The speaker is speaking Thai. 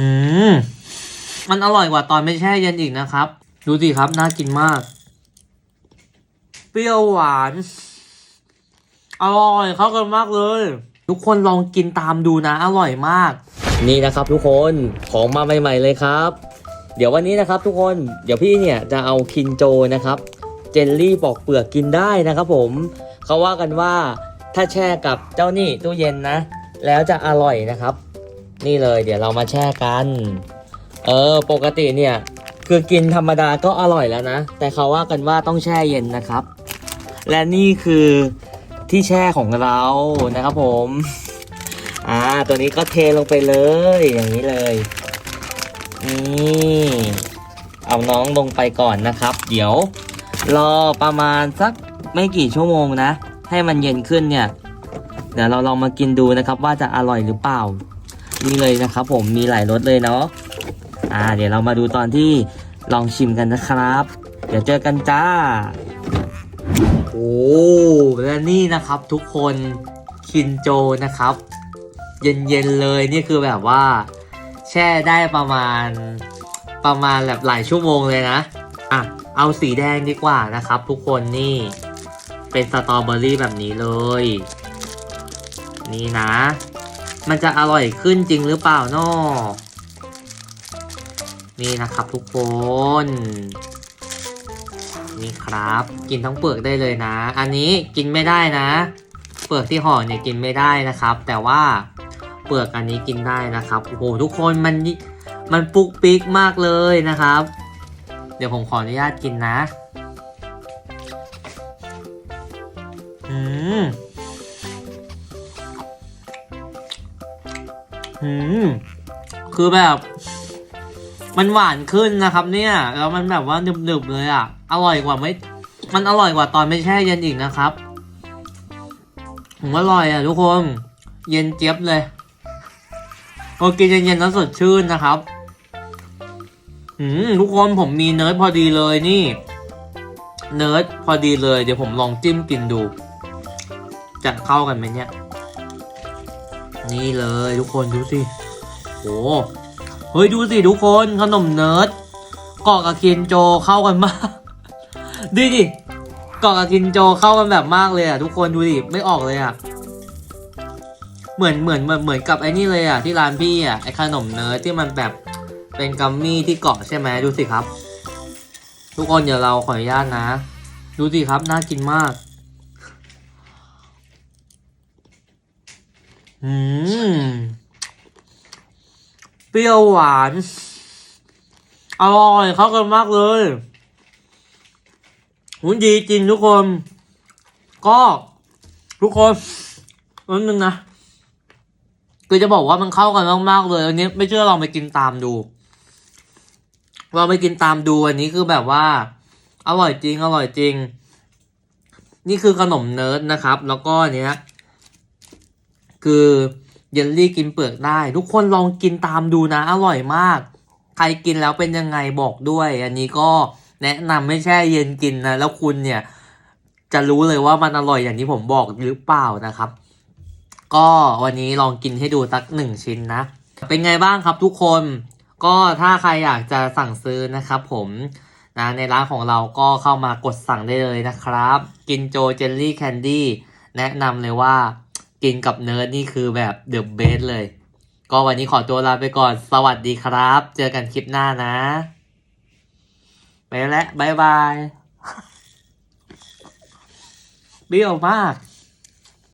อืมมันอร่อยกว่าตอนไม่แช่เย็นอีกนะครับ ดูสิครับ น่ากินมาก เปรี้ยวหวาน อร่อยเข้ากันมากเลย ทุกคนลองกินตามดูนะ อร่อยมาก นี่นะครับทุกคนของมาใหม่ ๆ เลยครับ เดี๋ยววันนี้นะครับ ทุกคนเดี๋ยวพี่เนี่ยจะเอาคินโจนะครับ เจลลี่ปอกเปลือกกินได้นะครับผมเขาว่ากันว่าถ้าแช่กับเจ้านี่ตู้เย็นนะ แล้วจะอร่อยนะครับ นี่เลย เดี๋ยวเรามาแช่กัน เออ ปกติเนี่ย คือกินธรรมดาก็อร่อยแล้วนะ แต่เขาว่ากันว่าต้องแช่เย็นนะครับ และนี่คือที่แช่ของเรานะครับผม อ่า ตัวนี้ก็เทลงไปเลย อย่างนี้เลย นี่เอาน้องลงไปก่อนนะครับ เดี๋ยว รอประมาณสักไม่กี่ชั่วโมงนะ ให้มันเย็นขึ้นเนี่ย เดี๋ยวเราลองมากินดูนะครับว่าจะอร่อยหรือเปล่า นี่เลยนะครับ ผมมีหลายรสเลยเนาะอ่า เดี๋ยวเรามาดูตอนที่ลองชิมกันนะครับ เดี๋ยวเจอกันจ้า โอ้และนี่นะครับทุกคนคินโจนะครับ เย็นๆเลยนี่คือแบบว่า แช่ได้ประมาณประมาณแบบหลายชั่วโมงเลยนะอะเอาสีแดงดีกว่านะครับ ทุกคนนี่เป็นสตรอเบอรี่แบบนี้เลย นี่นะ มันจะอร่อยขึ้นจริงหรือเปล่านาะนี่นะครับทุกคน นี่ครับ กินทั้งเปลือกได้เลยนะ อันนี้กินไม่ได้นะ เปลือกที่ห่อเนี่ยกินไม่ได้นะครับ แต่ว่าเปลือกอันนี้กินได้นะครับโอ้โหทุกคนมันมันปุกปิกมากเลยนะครับ เดี๋ยวผมขออนุญาตกินนะ อืม อืมคือแบบ มันหวานขึ้นนะครับ เนี่ย แล้วมันแบบว่าหนึบๆเลยอะ อร่อยกว่าไม่ มันอร่อยกว่าตอนไม่แช่เย็นอีกนะครับผมอร่อยอะทุกคน เย็นเจี๊ยบเลยโอกินเย็นๆแล้วสดชื่นนะครับอืมทุกคนผมมีเนิร์ดพอดีเลยนี่ เนิร์ดพอดีเลย เดี๋ยวผมลองจิ้มกินดู จะเข้ากันไหมเนี่ย นี่เลยทุกคนดูสิโหเฮ้ยดูสิทุกคนขนมเนิร์ดกาะกับคินโจเข้ากันมากดูดิเกาะกับคินโจเข้ากันแบบมากเลยอะทุกคนดูดิไม่ออกเลยอะเหมือนเหมือนเหมือนเหมือนกับไอ้นี่เลยอะที่ร้านพี่อะไอ้ขนมเนิร์ดที่มันแบบเป็นกัมมี่ที่เกาะใช่ไหมดูสิครับ ทุกคนเดี๋ยวเราขออนุญาตนะ ดูสิครับน่ากินมาก อืม เปรี้ยวหวาน อร่อยเข้ากันมากเลยหุ่นดีจริงทุกคน ก็ทุกคนนิดนึงนะคือจะบอกว่ามันเข้ากันมากๆเลยอันนี้ไม่เชื่อลองไปกินตามดูลองไปกินตามดูอันนี้คือแบบว่า อร่อยจริงอร่อยจริง นี่คือขนมเนิร์ดนะครับ แล้วก็อันเนี้ย คือเยลลี่กินเปลือกได้ ทุกคนลองกินตามดูนะ อร่อยมาก ใครกินแล้วเป็นยังไงบอกด้วย อันนี้ก็แนะนำไม่แช่เย็นกินนะ แล้วคุณเนี่ย จะรู้เลยว่ามันอร่อยอย่างที่ผมบอกหรือเปล่านะครับ ก็วันนี้ลองกินให้ดูสักหนึ่งชิ้นนะ เป็นไงบ้างครับทุกคน ก็ถ้าใครอยากจะสั่งซื้อนะครับผมนะในร้านของเราก็เข้ามากดสั่งได้เลยนะครับ กินโจเจลลี่แคนดี้แนะนำเลยว่า กินกับเนิร์ดนี่คือแบบเดอะเบสเลย ก็วันนี้ขอตัวลาไปก่อน สวัสดีครับ เจอกันคลิปหน้านะ ไปแล้วบายบายเบี้ยวมาก